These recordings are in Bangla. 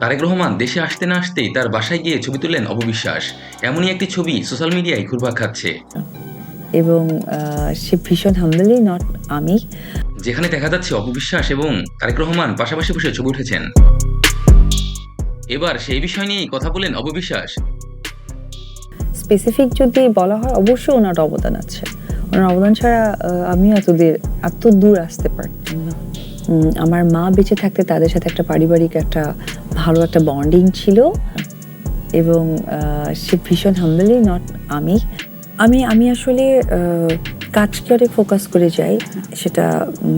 তারেক রহমান দেশে আসতে না আসতেই তার বাসায় গিয়ে ছবি তুললেন অববিশ্বাস এমনই একটি ছবি সোশ্যাল মিডিয়ায় ঘুরপাক খাচ্ছে। এবং সে ভীষণ হাম্বলি নট আমি। যেখানে দেখা যাচ্ছে অপবিশ্বাস এবং তারেক রহমান পাশাপাশি বসে ছবি উঠেছেন। এবার সেই বিষয় নিয়েই কথা বলেন অববিশ্বাস স্পেসিফিক যদি বলা হয় অবশ্যই ওনার অবদান আছে। ওনার অবদান ছাড়া আহ, আমিও এত দূর আসতে পারতাম না। আমার মা বেঁচে থাকতে তাদের সাথে একটা পারিবারিক একটা ভালো একটা বন্ডিং ছিল। এবং সে ভীষণ হাম্বলি নট আমি। আমি আমি আসলে কাজকে অনেক ফোকাস করে যাই সেটা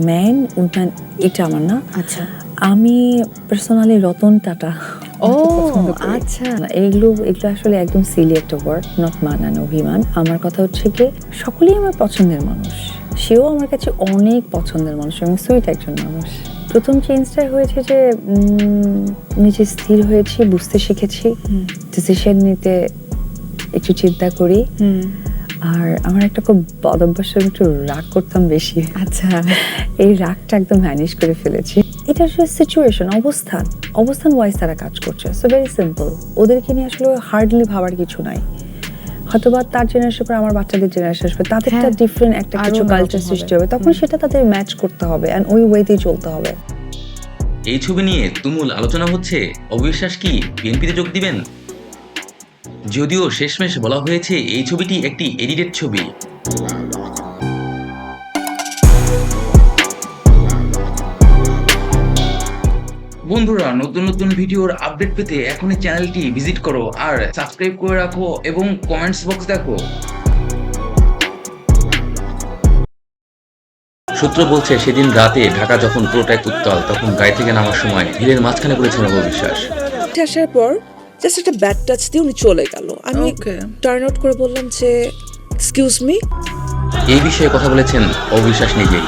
ম্যান উন্নয়ন এটা আমার না। আচ্ছা। আমি পার্সোনালি রতন টাটা। ও আচ্ছা। এগুলো এগুলো আসলে একদম সিলি একটা ওয়ার্ড নট মানান অভিমান। আমার কথা হচ্ছে কি সকলেই আমার পছন্দের মানুষ। সেও আমার কাছে অনেক পছন্দের মানুষ এবং সুইট একজন মানুষ। প্রথম চেঞ্জটা হয়েছে যে নিজে স্থির হয়েছি বুঝতে শিখেছি। ডিসিশন নিতে একটু চিন্তা করি। আর আমার একটা খুব বদ অভ্যাস একটু রাগ করতাম বেশি। আচ্ছা। এই রাগটা একদম ম্যানেজ করে ফেলেছি। এটা আসলে সিচুয়েশন অবস্থান। অবস্থান ওয়াইজ তারা কাজ করছে। সো ভেরি সিম্পল ওদেরকে নিয়ে আসলে হার্ডলি ভাবার কিছু নাই। হয়তোবা তার জেনারেশন পর আমার বাচ্চাদের জেনারেশন আসবে। তাদেরটা হ্যাঁ, ডিফারেন্ট একটা কিছু কালচার সৃষ্টি হবে। তখন সেটা তাদের ম্যাচ করতে হবে অ্যান্ড ওই ওয়েতেই চলতে হবে। এই ছবি নিয়ে তুমুল আলোচনা হচ্ছে। অবিশ্বাস কি বিএনপিতে যোগ দিবেন? যদিও শেষমেশ বলা হয়েছে এই ছবিটি একটি এডিটেড ছবি। বন্ধুরা নতুন নতুন ভিডিওর আপডেট পেতে এখনই চ্যানেলটি ভিজিট করো আর সাবস্ক্রাইব করে রাখো এবং কমেন্টস বক্স দেখো। সূত্র বলছে সেদিন রাতে ঢাকা যখন পুরোটাই উত্তাল তখন গাড়ি থেকে নামার সময় ভিড়ের মাঝখানে পড়েছেন অববিশ্বাস উঠে আসার পর জাস্ট একটা ব্যাড টাচ দিয়ে উনি চলে গেল। আমি. টার্ন আউট করে বললাম যে এক্সকিউজ মি এই বিষয়ে কথা বলেছেন অবিশ্বাস নিজেই।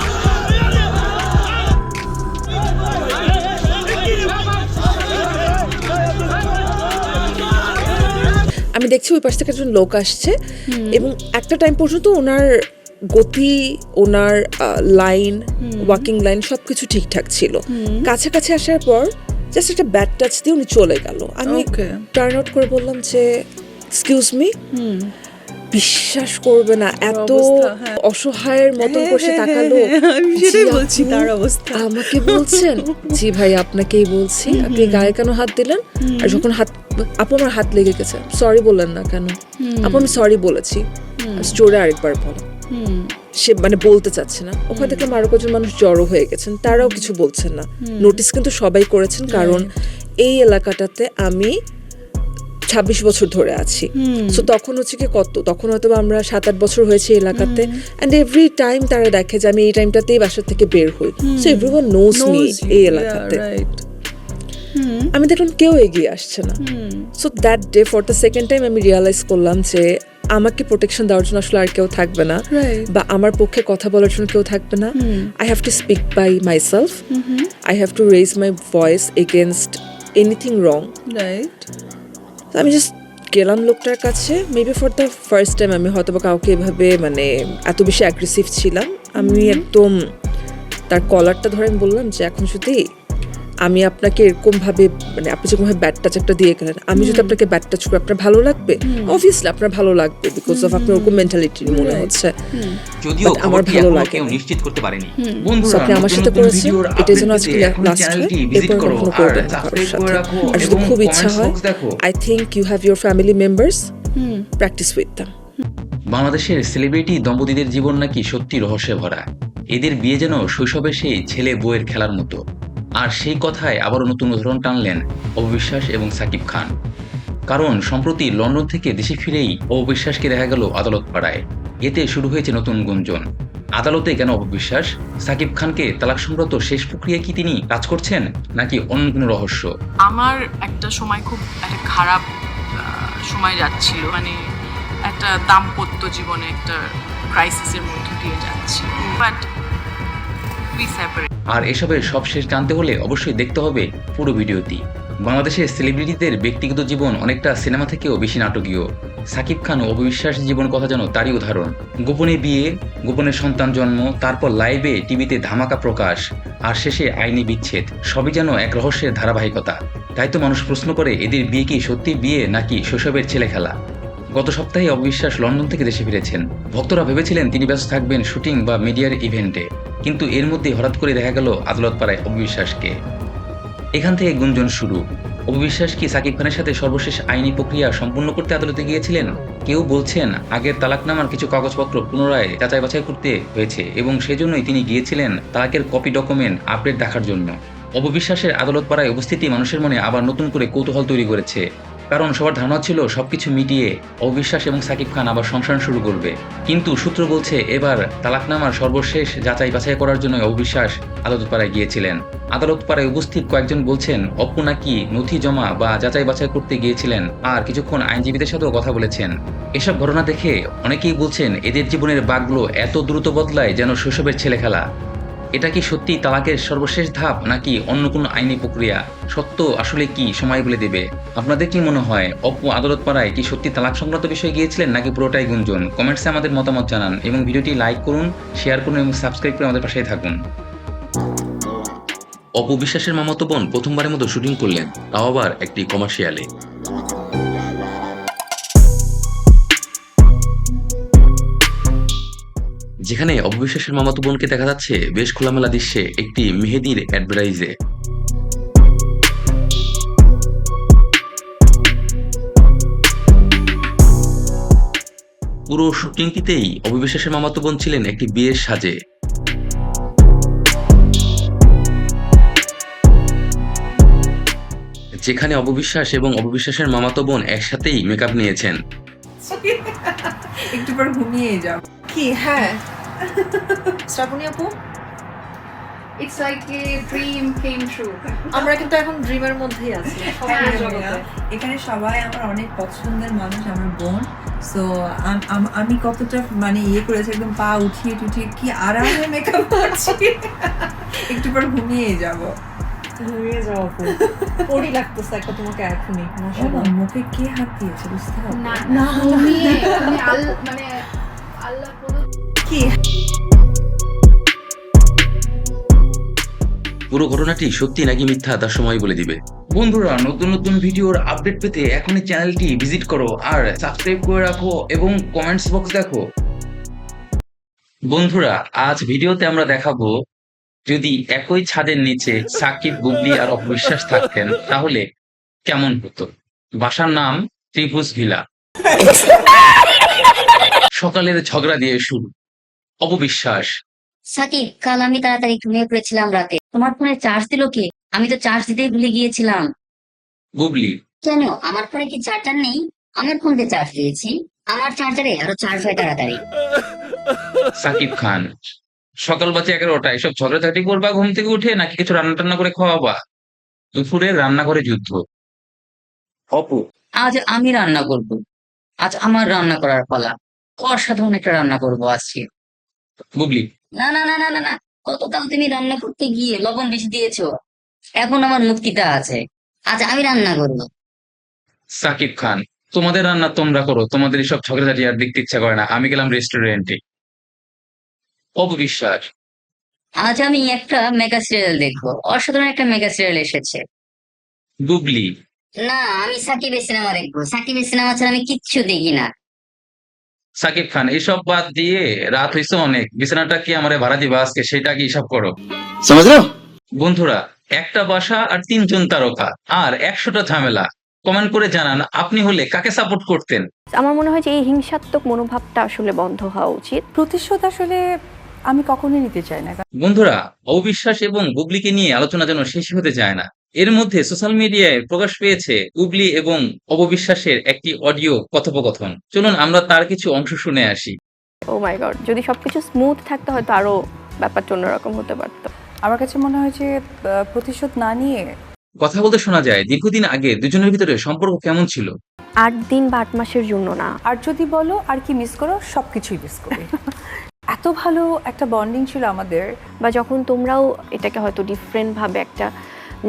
দেখছি ওই পাশ থেকে একজন লোক আসছে এবং একটা টাইম পর্যন্ত ওনার গতি ওনার লাইন ওয়াকিং লাইন সব কিছু ঠিকঠাক ছিল। কাছাকাছি আসার পর জাস্ট একটা ব্যাড টাচ দিয়ে উনি চলে গেল। আমি টার্ন আউট করে বললাম যে এক্সকিউজ মি বিশ্বাস করবে না এত হ্যাঁ। অসহায়ের মতন করে সে তাকালো। সেটাই বলছি তার অবস্থা। আমাকে বলছেন? জি ভাই আপনাকেই বলছি। আপনি গায়ে কেন হাত দিলেন? আর যখন হাত আপু আমার হাত লেগে গেছে সরি বললেন না কেন? আপু আমি সরি বলেছি। স্টোরে আরেকবার বলো। সে মানে বলতে চাচ্ছে না। ওখানে থেকে আরও কজন মানুষ জড়ো হয়ে গেছেন তারাও কিছু বলছেন না। নোটিস কিন্তু সবাই করেছেন কারণ এই এলাকাটাতে আমি ছাব্বিশ বছর ধরে আছি। সো তখন হচ্ছে কি কত তখন হয়তো আমরা সাত আট বছর হয়েছে এলাকাতে। অ্যান্ড এভরি টাইম তারা দেখে যে আমি এই টাইমটাতেই বাসা থেকে বের হই। সো এভরিওয়ান নোজ মি এই এলাকাতে। আমি দেখলাম কেউ এগিয়ে আসছে না। So that day for the second time আমি রিয়ালাইজ করলাম যে আমাকে প্রোটেকশন দেওয়ার জন্য আসলে আর কেউ থাকবে না। বা আমার পক্ষে কথা বলার জন্য কেউ থাকবে না। I have to speak by myself I have to raise my voice against anything wrong right তো আমি জাস্ট গেলাম লোকটার কাছে maybe for the first time আমি হয়তো বা কাউকে এভাবে মানে এত বেশি অ্যাগ্রেসিভ ছিলাম। আমি একদম তার কলারটা ধরে আমি বললাম যে এখন যদি আমি আপনাকে এরকম ভাবে মানে আপনি যেরকম ভাবে ব্যাট টাচ একটা দিয়ে গেলেন আমি যদি আপনাকে ব্যাট টাচ করি আপনার ভালো লাগবে? অবভিয়াসলি আপনার ভালো লাগবে বিকজ অফ আপনার ওরকম মেন্টালিটি মনে হচ্ছে। যদিও আমার ভালো লাগে কেউ নিশ্চিত করতে পারেনি। বন্ধুরা আপনি আমার সাথে করেছেন? জন্য আপডেট আজকে লাস্ট ভিজিট এরপর করো। কখনো আর করবেন আর যদি খুব ইচ্ছা হয় I think you have your family members practice with them বাংলাদেশের সেলিব্রিটি দম্পতিদের জীবন নাকি সত্যি রহস্যে ভরা। এদের বিয়ে যেন শৈশবে সেই ছেলে বউয়ের খেলার মতো। আর সেই কথায় আবারও নতুন উদাহরণ টানলেন অবিশ্বাস এবং সাকিব খান। কারণ সম্প্রতি লন্ডন থেকে দেশে ফিরেই অবিশ্বাসকে দেখা গেল আদালত পাড়ায়। এতে শুরু হয়েছে নতুন গুঞ্জন। আদালতে কেন অবিশ্বাস? সাকিব খানকে তালাক সংক্রান্ত শেষ প্রক্রিয়ায় কি তিনি কাজ করছেন, নাকি অন্য কোনো রহস্য? আমার একটা সময় খুব একটা খারাপ সময় যাচ্ছিল। মানে একটা দাম্পত্য জীবনে একটা ক্রাইসিসের মধ্যে দিয়ে যাচ্ছি বাট আর এসবের সব শেষ জানতে হলে অবশ্যই দেখতে হবে পুরো ভিডিওটি। বাংলাদেশের সেলিব্রিটিদের ব্যক্তিগত জীবন অনেকটা সিনেমা থেকেও বেশি নাটকীয়। সাকিব খান অবিশ্বাস জীবন কথা যেন তারই উদাহরণ। গোপনে বিয়ে, গোপনে সন্তান জন্ম, তারপর লাইভে টিভিতে ধামাকা প্রকাশ, আর শেষে আইনি বিচ্ছেদ, সবই যেন এক রহস্যের ধারাবাহিকতা। তাই তো মানুষ প্রশ্ন করে, এদের বিয়ে কি সত্যি বিয়ে নাকি শৈশবের ছেলে খেলা গত সপ্তাহে অবিশ্বাস লন্ডন থেকে দেশে ফিরেছেন। ভক্তরা ভেবেছিলেন তিনি ব্যস্ত থাকবেন শুটিং বা মিডিয়ার ইভেন্টে। কিন্তু এর মধ্যে হঠাৎ করে দেখা গেল আদালত পাড়ায় অবিশ্বাসকে। এখান থেকে গুঞ্জন শুরু। অবিশ্বাস কি সাকিব খানের সাথে সর্বশেষ আইনি প্রক্রিয়া সম্পূর্ণ করতে আদালতে গিয়েছিলেন? কেউ বলছেন, আগের তালাকনামার কিছু কাগজপত্র পুনরায় যাচাই বাছাই করতে হয়েছে এবং সেজন্যই তিনি গিয়েছিলেন তালাকের কপি ডকুমেন্ট আপডেট দেখার জন্য। অববিশ্বাসের আদালত পাড়ায় উপস্থিতি মানুষের মনে আবার নতুন করে কৌতূহল তৈরি করেছে। কারণ সবার ধারণা ছিল সবকিছু মিটিয়ে অবিশ্বাস এবং সাকিব খান আবার সংসার শুরু করবে। কিন্তু সূত্র বলছে এবার তালাকনামার সর্বশেষ যাচাই বাছাই করার জন্য অবিশ্বাস আদালত পাড়ায় গিয়েছিলেন। আদালত পাড়ায় উপস্থিত কয়েকজন বলছেন, অপু নাকি নথি জমা বা যাচাই বাছাই করতে গিয়েছিলেন আর কিছুক্ষণ আইনজীবীদের সাথেও কথা বলেছেন। এসব ঘটনা দেখে অনেকেই বলছেন, এদের জীবনের বাঘগুলো এত দ্রুত বদলায় যেন শৈশবের ছেলে খেলা এটা কি সত্যি তালাকের সর্বশেষ ধাপ, নাকি অন্য কোনো আইনি প্রক্রিয়া? সত্য আসলে কি, সময় বলে দেবে। আপনাদের কি মনে হয়, অপু আদালত পাড়ায় কি সত্যি তালাক সংক্রান্ত বিষয়ে গিয়েছিলেন, নাকি পুরোটাই গুঞ্জন? কমেন্টসে আমাদের মতামত জানান এবং ভিডিওটি লাইক করুন, শেয়ার করুন এবং সাবস্ক্রাইব করে আমাদের পাশেই থাকুন। অপবিশ্বাসের মামাতো বোন প্রথমবারের মতো শুটিং করলেন, তাও আবার একটি কমার্শিয়ালে। যেখানে অপবিশ্বাসের মামাতো বোনকে দেখা যাচ্ছে বেশ খোলামেলা দৃশ্যে একটি মেহেদির অ্যাডভার্টাইজে পুরো শুটিংটিতেই অবিশ্বাসের মামাতো বোন ছিলেন একটি বিয়ের সাজে। যেখানে অববিশ্বাস এবং অববিশ্বাসের মামাতো বোন একসাথেই মেকআপ নিয়েছেন। একটু পর ঘুমিয়ে যাও। কি? হ্যাঁ। শ্রাবণী আপু? It's like a dream came true. আমরা কিন্তু এখন ড্রিমের মধ্যেই আছি। হ্যাঁ, এখানে সবাই আমার অনেক পছন্দের মানুষ আমার বোন। সো আমি কতটা মানে ইয়ে করেছি একদম পা উঠিয়ে টুঠিয়ে কি আরামে মেকআপ করছি? একটু পর ঘুমিয়ে যাব। ঘুমিয়ে যাও আপু। পরি লাগতেছে একটা তোমাকে এখনই মুখে কে হাত দিয়েছে বুঝতে পারো না না ঘুমিয়ে তুমি আল- মানে আল্লাহ কি পুরো ঘটনাটি সত্যি নাকি মিথ্যা তার সময় বলে দিবে। বন্ধুরা, নতুন নতুন ভিডিওর আপডেট পেতে এখনই চ্যানেলটি ভিজিট করো আর সাবস্ক্রাইব করে রাখো এবং কমেন্টস বক্স দেখো। বন্ধুরা, আজ ভিডিওতে আমরা দেখাবো, যদি একই ছাদের নিচে সাকিব, বুবলি আর অপবিশ্বাস থাকতেন, তাহলে কেমন হতো? বাসার নাম ত্রিভুজ ভিলা। সকালের ঝগড়া দিয়ে শুরু। অপবিশ্বাস সাকিব, কাল আমি তাড়াতাড়ি ঘুমিয়ে পড়েছিলাম রাতে। তোমার ফোনে চার্জ দিল কে? আমি তো চার্জ দিতেই ভুলে গিয়েছিলাম। বুবলি। কেন? আমার ফোনে কি চার্জার নেই? আমার ফোন দিয়ে চার্জ দিয়েছি। আমার চার্জারে আরও চার্জ হয় তাড়াতাড়ি। সাকিব খান সকাল বাজে এগারোটা এসব ঝগড়াঝাটি করবা ঘুম থেকে উঠে নাকি কিছু রান্না টান্না করে খাওয়াবা? দুপুরে রান্না করে যুদ্ধ। অপু। আজ আমি রান্না করব। আজ আমার রান্না করার পালা। অসাধারণ একটা রান্না করব আজকে। বুবলি। না না না না না না। গতকাল তুমি রান্না করতে গিয়ে লবণ বেশি দিয়েছ? এখন আমার মুক্তিটা আছে। আজ আমি রান্না করব সাকিব খান তোমাদের রান্না তোমরা করো। তোমাদের এসব ঝগড়াঝাটি আর দেখতে ইচ্ছা করে না। আমি গেলাম রেস্টুরেন্টে। অপু বিশ্বাস আজ আমি একটা মেগা সিরিয়াল দেখব। অসাধারণ একটা মেগা সিরিয়াল এসেছে। বুবলি। না আমি সাকিবের সিনেমা দেখব। সাকিবের সিনেমা ছাড়া আমি কিচ্ছু দেখি না। সাকিব খান এসব বাদ দিয়ে রাত হয়েছে অনেক। বিছানাটা কি আমার ভাড়া দিবা আজকে? সেটা কি হিসাব করো? বন্ধুরা একটা বাসা আর তিনজন তারকা আর একশোটা ঝামেলা। কমেন্ট করে জানান আপনি হলে কাকে সাপোর্ট করতেন? আমার মনে হয় যে এই হিংসাত্মক মনোভাবটা আসলে বন্ধ হওয়া উচিত। প্রতিশোধ আসলে আমি কখনোই নিতে চাই না। বন্ধুরা অবিশ্বাস এবং গুগলিকে নিয়ে আলোচনা যেন শেষ হতে চায় না। এর মধ্যে সোশ্যাল মিডিয়ায় প্রকাশ পেয়েছে বুবলি এবং অববিশ্বাসের একটি অডিও কথোপকথন। চলুন আমরা তার কিছু অংশ শুনে আসি। ও মাই গড যদি সবকিছু স্মুথ থাকতে হয়তো আরও ব্যাপারটা অন্যরকম হতে পারত। আমার কাছে মনে হয় যে আহ, প্রতিশোধ না নিয়ে কথা বলতে শোনা যায় দীর্ঘদিন আগে দুজনের ভিতরে সম্পর্ক কেমন ছিল? আট দিন বা আট মাসের জন্য না। আর যদি বলো আর কি মিস করো সব কিছুই মিস করি এত ভালো একটা বন্ডিং ছিল আমাদের বা যখন তোমরাও এটাকে হয়তো ডিফারেন্ট ভাবে একটা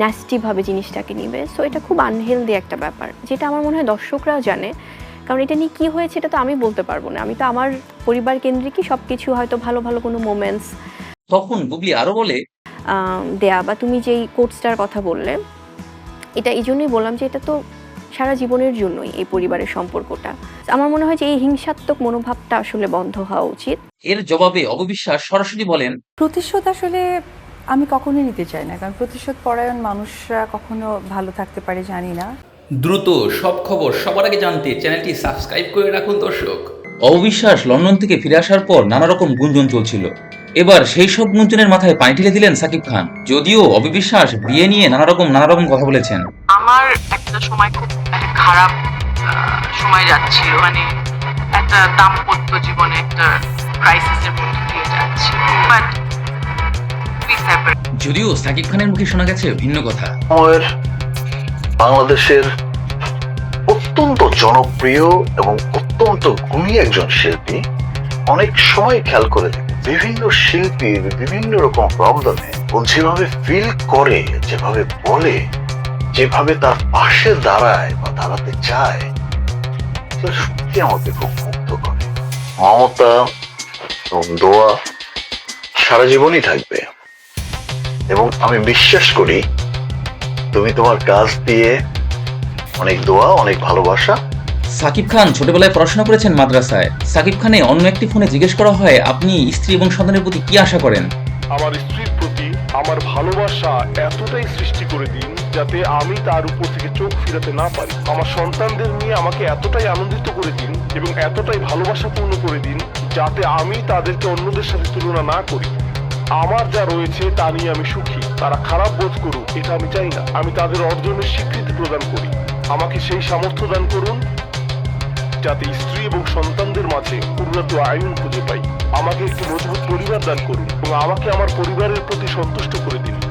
ন্যাস্টি ভাবে জিনিসটাকে নিবে। সো এটা খুব আনহেলদি একটা ব্যাপার যেটা আমার মনে হয় দর্শকরাও জানে। কারণ এটা নিয়ে কি হয়েছে এটা তো আমি বলতে পারব না। আমি তো আমার পরিবার কেন্দ্রিকই সব কিছু হয়তো ভালো ভালো কোনো মোমেন্টস তখন বুবলি আরও বলে দেয়া বা তুমি যেই কোর্সটার কথা বললে এটা এই জন্যই বললাম যে এটা তো সারা জীবনের জন্যই এই পরিবারের সম্পর্কটা। আমার মনে হয় যে এই হিংসাত্মক মনোভাবটা আসলে বন্ধ হওয়া উচিত। এর জবাবে অববিশ্বাস সরাসরি বলেন প্রতিশোধ আসলে আমি কখনোই নিতে চাই না কারণ প্রতিশোধ পরায়ণ মানুষরা কখনো ভালো থাকতে পারে জানি না। দ্রুত সব খবর সবার আগে জানতে চ্যানেলটি সাবস্ক্রাইব করে রাখুন দর্শক। অবিশ্বাস লন্ডন থেকে ফিরে আসার পর নানা রকম গুঞ্জন চলছিল। এবার সেই সব গুঞ্জনের মাথায় পানি ঢেলে দিলেন সাকিব খান। যদিও অবিশ্বাস বিয়ে নিয়ে নানা রকম নানা রকম কথা বলেছেন। আমার একটা সময় খুব খারাপ সময় যাচ্ছিল। মানে একটা দাম্পত্য জীবনে একটা ক্রাইসিসের মধ্যে দিয়ে যাচ্ছি বাট যদিও সাকিব খানের মুখে শোনা গেছে ভিন্ন কথা। সময়ের বাংলাদেশের অত্যন্ত জনপ্রিয় এবং অত্যন্ত গুণী একজন শিল্পী অনেক সময় খেয়াল করে বিভিন্ন শিল্পীর বিভিন্ন রকম প্রবলেমে ও যেভাবে ফিল করে যেভাবে বলে যেভাবে তার পাশে দাঁড়ায় বা দাঁড়াতে চায় সত্যি আমাকে খুব মুগ্ধ করে। মমতা এবং দোয়া সারা জীবনই থাকবে। এবং আমি বিশ্বাস করি তুমি তোমার কাজ দিয়ে অনেক দোয়া অনেক ভালোবাসা। সাকিব খান ছোটবেলায় পড়াশোনা করেছেন মাদ্রাসায়। সাকিব খানে অন্য একটি ফোনে জিজ্ঞেস করা হয় আপনি স্ত্রী এবং সন্তানের প্রতি কি আশা করেন? আমার স্ত্রীর প্রতি আমার ভালোবাসা এতটাই সৃষ্টি করে দিন যাতে আমি তার উপর থেকে চোখ ফিরাতে না পারি। আমার সন্তানদের নিয়ে আমাকে এতটাই আনন্দিত করে দিন এবং এতটাই ভালোবাসাপূর্ণ করে দিন যাতে আমি তাদেরকে অন্যদের সাথে তুলনা না করি। আমার যা রয়েছে তা নিয়ে আমি সুখী, তারা খারাপ বোধ করুক, এটা আমি চাই না। আমি তাদের অর্জনের স্বীকৃতি প্রদান করি। আমাকে সেই সামর্থ্য দান করুন যাতে স্ত্রী এবং সন্তানদের মাঝে পূর্ণত আইন খুঁজে পাই। আমাকে একটি মজবুত পরিবার দান করুন এবং আমাকে আমার পরিবারের প্রতি সন্তুষ্ট করে দিন।